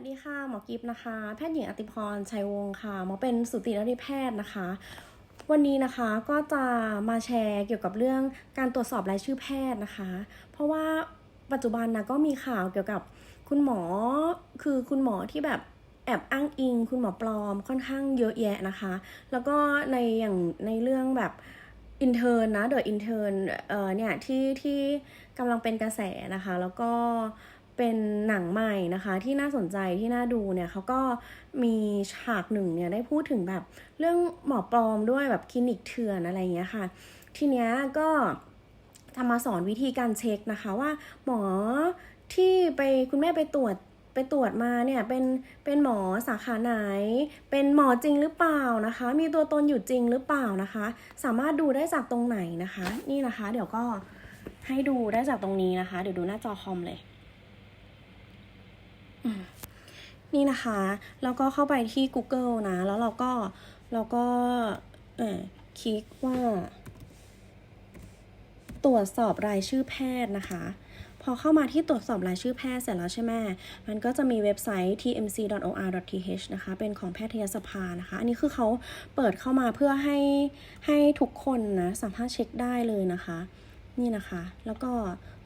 วัสดีค่ะ หมอกิฟนะคะ แพทย์หญิงอติพร ชัยวงศ์ค่ะ หมอเป็นสูตินรีแพทย์นะคะ วันนี้นะคะก็จะมาแชร์เกี่ยวกับเรื่องการตรวจสอบรายชื่อแพทย์นะคะ เพราะว่าปัจจุบันนะก็มีข่าวเกี่ยวกับคุณหมอ คือคุณหมอที่แบบแอบอ้างอิง คุณหมอปลอมค่อนข้างเยอะแยะนะคะ แล้วก็ในอย่างในเรื่องแบบอินเทอร์นะเดอะอินเทอร์เอ่อเนี่ยที่ที่กำลังเป็นกระแสนะคะ แล้วก็ เป็นหนังใหม่นะคะที่น่าสนใจที่น่าดูเนี่ยเขาก็มีฉากหนึ่งเนี่ยได้พูดถึงแบบเรื่องหมอปลอมด้วยแบบคลินิกเถื่อนอะไรเงี้ยค่ะ ทีเนี้ยก็จะมาสอนวิธีการเช็คนะคะว่าหมอที่ไปคุณแม่ไปตรวจไปตรวจมาเนี่ยเป็นเป็นหมอสาขาไหน เป็นหมอจริงหรือเปล่านะคะ มีตัวตนอยู่จริงหรือเปล่านะคะ สามารถดูได้จากตรงไหนนะคะ นี่นะคะ เดี๋ยวก็ให้ดูได้จากตรงนี้นะคะ เดี๋ยวดูหน้าจอคอมเลย นี่นะคะ แล้วก็เข้าไปที่ Google นะ แล้วเราก็เราก็เออคลิกว่า ตรวจสอบรายชื่อแพทย์นะคะ พอเข้ามาที่ตรวจสอบรายชื่อแพทย์เสร็จแล้วใช่ไหมมันก็จะมีเว็บไซต์ tmc.or.th นะคะ เป็นของแพทยสภานะคะ อันนี้คือเขาเปิดเข้ามาเพื่อให้ให้ทุกคนนะสามารถเช็คได้เลยนะคะ นี่นะคะ แล้วก็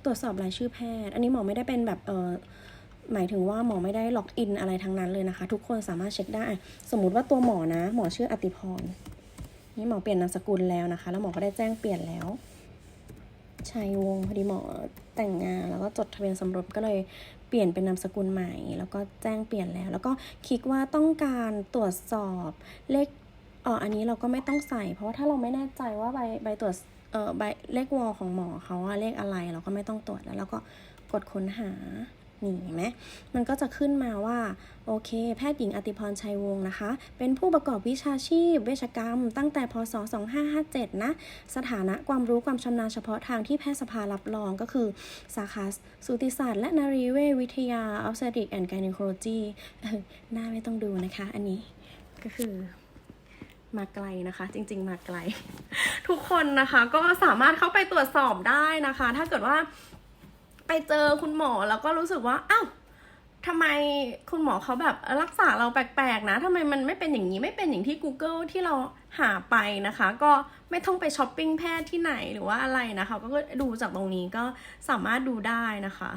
ตรวจสอบรายชื่อแพทย์ อันนี้หมอไม่ได้เป็นแบบเออ หมายถึงว่าหมอไม่ได้ล็อกอินอะไรทั้งนั้นเลยนะคะ ทุกคนสามารถเช็คได้ สมมุติว่าตัวหมอนะ หมอชื่ออติพร นี่หมอเปลี่ยนนามสกุลแล้วนะคะ แล้วหมอก็ได้แจ้งเปลี่ยนแล้วชัยวงพอดีหมอแต่งงาน แล้วก็จดทะเบียนสมรสก็เลยเปลี่ยนเป็นนามสกุลใหม่ แล้วก็แจ้งเปลี่ยนแล้ว แล้วก็คลิกว่าต้องการตรวจสอบเลขอ๋ออันนี้เราก็ไม่ต้องใส่ เพราะว่าถ้าเราไม่แน่ใจว่าใบใบตรวจเอ่อใบเลขวอของหมอเขาอะเลขอะไรเราก็ไม่ต้องตรวจแล้วเราก็กดค้นหา นี่เห็นไหมมันก็จะขึ้นมาว่า โอเค แพทย์หญิงอติพรชัยวงศ์นะคะ เป็นผู้ประกอบวิชาชีพ เวชกรรม ตั้งแต่พศ 2557 นะ สถานะความรู้ความชำนาญเฉพาะทางที่แพทยสภารับรองก็คือ สาขาสูติศาสตร์และนรีเวชวิทยา obstetric and gynecology เออหน้าไม่ต้องดูนะคะ อันนี้ก็คือมาไกลนะคะ จริง ๆ มาไกล ทุกคนนะคะ ก็สามารถเข้าไปตรวจสอบได้นะคะ ถ้าเกิดว่า ไปเจอคุณหมอแล้วก็รู้สึกว่าอ้าวทำไมคุณหมอเขาแบบรักษาเราแปลกๆนะทำไมมันไม่เป็นอย่างนี้ไม่เป็นอย่างที่ Google ที่เราหาไปนะคะ ก็ไม่ต้องไปช้อปปิ้งแพทย์ที่ไหนหรือว่าอะไรนะคะ ก็ดูจากตรงนี้ก็สามารถดูได้นะคะ